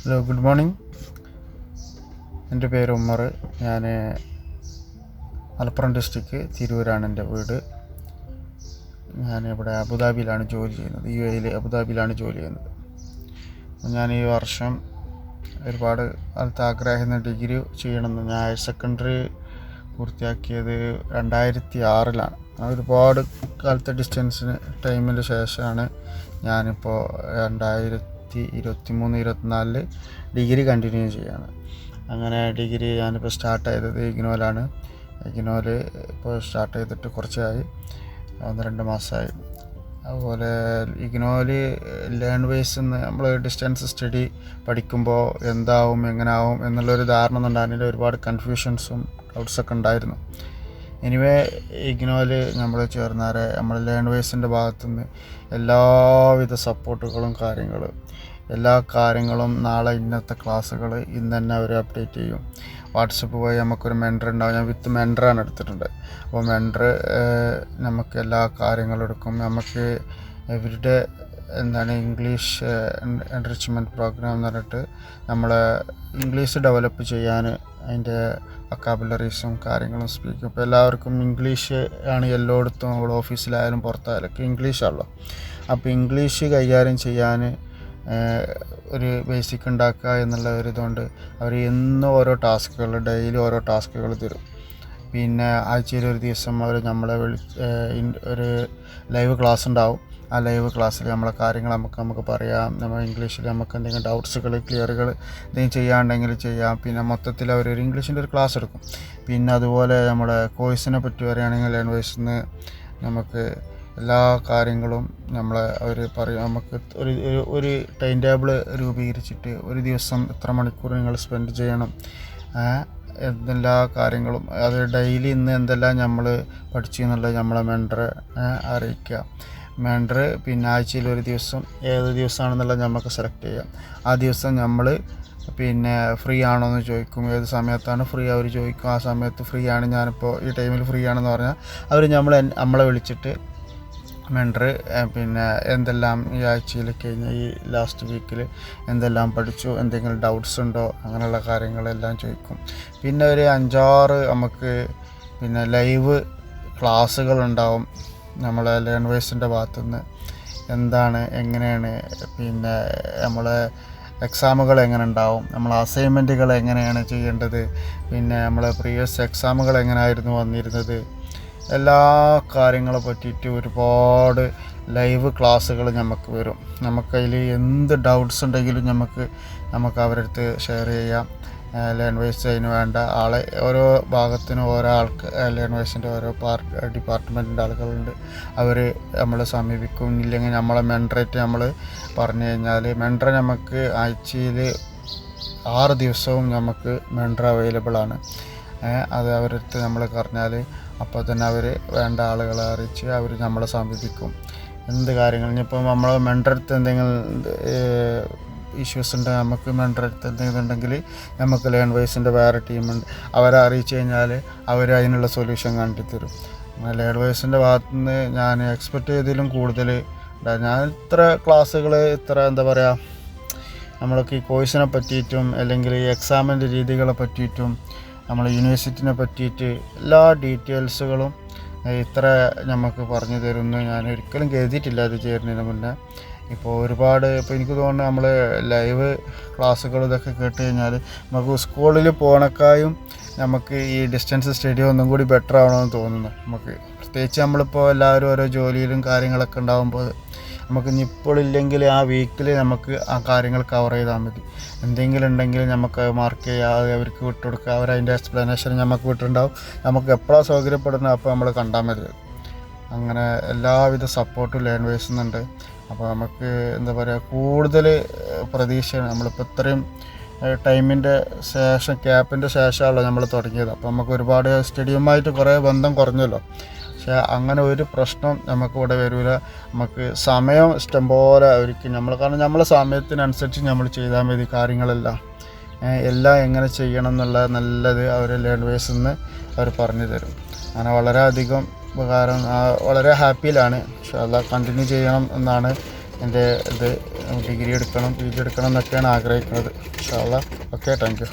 Hello good morning എന്റെ പേര് ഉമ്മർ. ഞാൻ മലപ്പുറം ഡിസ്ട്രിക്ട് തിരൂരാണ് എന്റെ വീട്. ഞാൻ ഇവിടെ അബുദാബിയിലാണ് ജോലി ചെയ്യുന്നത്. യു എയിൽ അബുദാബിയിലാണ് ജോലി ചെയ്യുന്നത്. ഞാൻ ഈ വർഷം ഒരുപാട് കാലത്ത് ആഗ്രഹിക്കുന്ന ഡിഗ്രി ചെയ്യണമെന്ന് ഞാൻ ഹയർ സെക്കൻഡറി പൂർത്തിയാക്കിയത് രണ്ടായിരത്തി ആറിലാണ് ഒരുപാട് കാലത്തെ ഡിസ്റ്റൻസിന് ടൈമിന് ശേഷമാണ് ഞാനിപ്പോൾ രണ്ടായിരത്തി ഇരുപത്തി ഇരുപത്തി മൂന്ന് ഇരുപത്തിനാലിൽ ഡിഗ്രി കണ്ടിന്യൂ ചെയ്യാണ്. അങ്ങനെ ഡിഗ്രി ഞാനിപ്പോൾ സ്റ്റാർട്ട് ചെയ്തത് ഇഗ്നോയിലാണ്. ഇഗ്നോയിൽ ഇപ്പോൾ സ്റ്റാർട്ട് ചെയ്തിട്ട് കുറച്ചായി. ഒന്ന് രണ്ട് മാസമായി അതുപോലെ ഇഗ്നോയിൽ ലേൺ വൈസ് നമ്മൾ ഡിസ്റ്റൻസ് സ്റ്റഡി പഠിക്കുമ്പോൾ എന്താവും എങ്ങനാവും എന്നുള്ളൊരു ധാരണ ഒന്നും ഉണ്ടായിരുന്നില്ല ഒരുപാട് കൺഫ്യൂഷൻസും ഡൗട്ട്സൊക്കെ ഉണ്ടായിരുന്നു. എനിവേ ഇഗ്നോയിൽ നമ്മൾ ചേർന്നാരെ നമ്മൾ ലേൺ വൈസിന്റെ ഭാഗത്തുനിന്ന് എല്ലാവിധ സപ്പോർട്ടുകളും കാര്യങ്ങളും എല്ലാ കാര്യങ്ങളും നാളെ ഇന്നത്തെ ക്ലാസ്സുകൾ ഇന്ന് തന്നെ അവർ അപ്ഡേറ്റ് ചെയ്യും. വാട്സപ്പ് വഴി നമുക്കൊരു മെൻഡർ ഉണ്ടാവും. ഞാൻ വിത്ത് മെൻഡറാണ് എടുത്തിട്ടുണ്ട്. അപ്പോൾ മെൻഡർ നമുക്ക് എല്ലാ കാര്യങ്ങളും എടുക്കും. നമുക്ക് ഇവരുടെ എന്താണ് ഇംഗ്ലീഷ് എൻറിച്ച്മെന്റ് പ്രോഗ്രാം എന്ന് പറഞ്ഞിട്ട് നമ്മൾ ഇംഗ്ലീഷ് ഡെവലപ്പ് ചെയ്യാൻ അതിന്റെ വക്കാബുലറീസും കാര്യങ്ങളും സ്പീക്ക് ഇപ്പോൾ എല്ലാവർക്കും ഇംഗ്ലീഷ് ആണ് എല്ലായിടത്തും നമ്മൾ ഓഫീസിലായാലും പുറത്തായാലൊക്കെ ഇംഗ്ലീഷാണല്ലോ അപ്പോൾ ഇംഗ്ലീഷ് കൈകാര്യം ചെയ്യാൻ ഒരു ബേസിക് ഉണ്ടാക്കുക എന്നുള്ള ഒരു ഇതുകൊണ്ട് അവർ എന്നും ഓരോ ടാസ്കുകൾ ഡെയിലി ഓരോ ടാസ്കുകൾ തരും. പിന്നെ ആഴ്ചയിൽ ഒരു ദിവസം അവർ നമ്മളെ വിളി ഒരു ലൈവ് ക്ലാസ് ഉണ്ടാവും. ആ ലൈവ് ക്ലാസ്സിൽ നമ്മളെ കാര്യങ്ങൾ നമുക്ക് നമുക്ക് പറയാം. നമ്മൾ ഇംഗ്ലീഷിൽ നമുക്ക് എന്തെങ്കിലും ഡൗട്ട്സുകൾ ക്ലിയറുകൾ എന്തെങ്കിലും ചെയ്യാണ്ടെങ്കിൽ ചെയ്യാം. പിന്നെ മൊത്തത്തിൽ അവർ ഒരു ഇംഗ്ലീഷിന്റെ ഒരു ക്ലാസ് എടുക്കും. പിന്നെ അതുപോലെ നമ്മുടെ കോഴ്സിനെ പറ്റി പറയുകയാണെങ്കിൽ ലാംഗ്വേജിൽ നിന്ന് നമുക്ക് എല്ലാ കാര്യങ്ങളും നമ്മളെ അവർ പറയും. നമുക്ക് ഒരു ഒരു ടൈം ടേബിൾ രൂപീകരിച്ചിട്ട് ഒരു ദിവസം എത്ര മണിക്കൂർ നിങ്ങൾ സ്പെൻഡ് ചെയ്യണം. എന്തെല്ലാ കാര്യങ്ങളും അത് ഡെയിലി ഇന്ന് എന്തെല്ലാം നമ്മൾ പഠിച്ചു എന്നുള്ളത് നമ്മളെ മെൻഡറെ അറിയിക്കുക. മെൻഡർ പിന്നെ ആഴ്ചയിൽ ഒരു ദിവസം ഏത് ദിവസമാണെന്നുള്ളത് നമുക്ക് സെലക്ട് ചെയ്യാം. ആ ദിവസം നമ്മൾ പിന്നെ ഫ്രീ ആണോ എന്ന് ചോദിക്കും. ഏത് സമയത്താണ് ഫ്രീ അവർ ചോദിക്കും. ആ സമയത്ത് ഫ്രീ ആണ് ഞാനിപ്പോൾ ഈ ടൈമിൽ ഫ്രീ ആണെന്ന് പറഞ്ഞാൽ അവർ നമ്മൾ നമ്മളെ വിളിച്ചിട്ട് മെൻഡർ പിന്നെ എന്തെല്ലാം ഈ ആഴ്ചയിൽ കഴിഞ്ഞ ഈ ലാസ്റ്റ് വീക്കിൽ എന്തെല്ലാം പഠിച്ചു എന്തെങ്കിലും ഡൗട്ട്സ് ഉണ്ടോ അങ്ങനെയുള്ള കാര്യങ്ങളെല്ലാം ചോദിക്കും. പിന്നെ ഒരു അഞ്ചാറ് നമുക്ക് പിന്നെ ലൈവ് ക്ലാസ്സുകൾ ഉണ്ടാവും. നമ്മളെ ലേൺവേഴ്സിന്റെ ഭാഗത്തുനിന്ന് എന്താണ് എങ്ങനെയാണ് പിന്നെ നമ്മളെ എക്സാമുകൾ എങ്ങനെ ഉണ്ടാവും നമ്മൾ അസൈൻമെന്റുകൾ എങ്ങനെയാണ് ചെയ്യേണ്ടത് പിന്നെ നമ്മളെ പ്രീവിയസ് എക്സാമുകൾ എങ്ങനെയായിരുന്നു വന്നിരുന്നത് എല്ലാ കാര്യങ്ങളെ പറ്റിയിട്ട് ഒരുപാട് ലൈവ് ക്ലാസ്സുകൾ നമുക്ക് വരും. നമുക്കതിൽ എന്ത് ഡൗട്ട്സ് ഉണ്ടെങ്കിലും നമുക്ക് നമുക്ക് അവരടുത്ത് ഷെയർ ചെയ്യാം. ലേൺ വൈസ് അതിന് വേണ്ട. ആളെ ഓരോ ഭാഗത്തിനും ഓരോ ആൾക്ക് ലേൺ വൈസിന്റെ ഓരോ പാർട്ട് ഡിപ്പാർട്ട്മെന്റിന്റെ ആളുകളുണ്ട്. അവർ നമ്മളെ സമീപിക്കും. ഇല്ലെങ്കിൽ നമ്മളെ മെൻഡറേറ്റ് നമ്മൾ പറഞ്ഞു കഴിഞ്ഞാൽ മെൻഡർ നമുക്ക് ആഴ്ചയിൽ ആറ് ദിവസവും നമുക്ക് മെൻഡർ അവൈലബിൾ ആണ്. അത് അവരടുത്ത് നമ്മൾ പറഞ്ഞാൽ അപ്പോൾ തന്നെ അവർ വേണ്ട ആളുകളെ അറിയിച്ച് അവർ നമ്മളെ സമീപിക്കും. എന്ത് കാര്യങ്ങൾ? ഇനിയിപ്പോൾ നമ്മൾ മെൻഡറടുത്ത് എന്തെങ്കിലും ഇഷ്യൂസ് ഉണ്ട്. നമുക്ക് മെൻഡർ അടുത്ത് എന്തെങ്കിലും ഉണ്ടെങ്കിൽ നമുക്ക് ലേൺ വൈസിന്റെ വേറെ ടീമുണ്ട് അവരെ അറിയിച്ചു കഴിഞ്ഞാൽ അവർ അതിനുള്ള സൊല്യൂഷൻ കണ്ടെത്തരും ലേൺ വൈസിന്റെ ഭാഗത്തു നിന്ന് ഞാൻ എക്സ്പെക്റ്റ് ചെയ്തതിലും കൂടുതൽ ഞാൻ ഇത്ര ക്ലാസ്സുകൾ ഇത്ര എന്താ പറയുക നമ്മൾക്ക് ഈ കോഴ്സിനെ പറ്റിയിട്ടും അല്ലെങ്കിൽ ഈ എക്സാമിന്റെ രീതികളെ പറ്റിയിട്ടും നമ്മൾ യൂണിവേഴ്സിറ്റിനെ പറ്റിയിട്ട് എല്ലാ ഡീറ്റെയിൽസുകളും ഇത്ര നമുക്ക് പറഞ്ഞു തരുമെന്ന് ഞാൻ ഒരിക്കലും കരുതിയിട്ടില്ല അത് ചേരുന്നതിന് മുന്നേ. ഇപ്പോൾ ഒരുപാട് ഇപ്പോൾ എനിക്ക് തോന്നുന്നു നമ്മൾ ലൈവ് ക്ലാസ്സുകൾ ഇതൊക്കെ കേട്ട് കഴിഞ്ഞാൽ നമുക്ക് സ്കൂളിൽ പോണക്കായും നമുക്ക് ഈ ഡിസ്റ്റൻസ് സ്റ്റഡി ഒന്നും കൂടി ബെറ്റർ ആവണമെന്ന് തോന്നുന്നു. നമുക്ക് പ്രത്യേകിച്ച് നമ്മളിപ്പോൾ എല്ലാവരും ഓരോ ജോലിയിലും കാര്യങ്ങളൊക്കെ ഉണ്ടാകുമ്പോൾ നമുക്ക് ഇല്ലെങ്കിൽ ആ വീക്കിൽ നമുക്ക് ആ കാര്യങ്ങൾ കവർ ചെയ്താൽ മതി. എന്തെങ്കിലും ഉണ്ടെങ്കിൽ നമുക്ക് മാർക്ക് ചെയ്യാതെ അവർക്ക് വിട്ടുകൊടുക്കുക അവർ അതിന്റെ എക്സ്പ്ലനേഷൻ നമുക്ക് വിട്ടിട്ടുണ്ടാവും. നമുക്ക് എപ്പോഴാണ് സൗകര്യപ്പെടുന്നത് അപ്പോൾ നമ്മൾ കണ്ടാൽ മതി. അങ്ങനെ എല്ലാവിധ സപ്പോർട്ടും ലേൺ വേസുന്നുണ്ട് അപ്പോൾ നമുക്ക് എന്താ പറയുക കൂടുതൽ പ്രതീക്ഷയാണ് നമ്മളിപ്പോൾ ഇത്രയും ടൈമിന്റെ ശേഷം ക്യാപ്പിന്റെ ശേഷമാണല്ലോ നമ്മൾ തുടങ്ങിയത്. അപ്പോൾ നമുക്ക് ഒരുപാട് സ്റ്റഡിയുമായിട്ട് കുറേ ബന്ധം കുറഞ്ഞല്ലോ. പക്ഷേ അങ്ങനെ ഒരു പ്രശ്നം നമുക്ക് ഇവിടെ വരില്ല നമുക്ക് സമയം ഇഷ്ടം പോലെ ഒരിക്കലും നമ്മൾ കാരണം നമ്മളെ സമയത്തിനനുസരിച്ച് നമ്മൾ ചെയ്താൽ മതി കാര്യങ്ങളെല്ലാം. എല്ലാം എങ്ങനെ ചെയ്യണം എന്നുള്ള നല്ലത് അവർ ലേൺ നിന്ന് അവർ പറഞ്ഞു തരും. അങ്ങനെ വളരെയധികം ഉപകാരം വളരെ ഹാപ്പിയിലാണ്. പക്ഷേ അത് കണ്ടിന്യൂ ചെയ്യണം എന്നാണ് എന്റെ ഇത്. ഡിഗ്രി എടുക്കണം പി ജി എടുക്കണം എന്നൊക്കെയാണ് ആഗ്രഹിക്കുന്നത്. പക്ഷേ ഓക്കെ താങ്ക് യു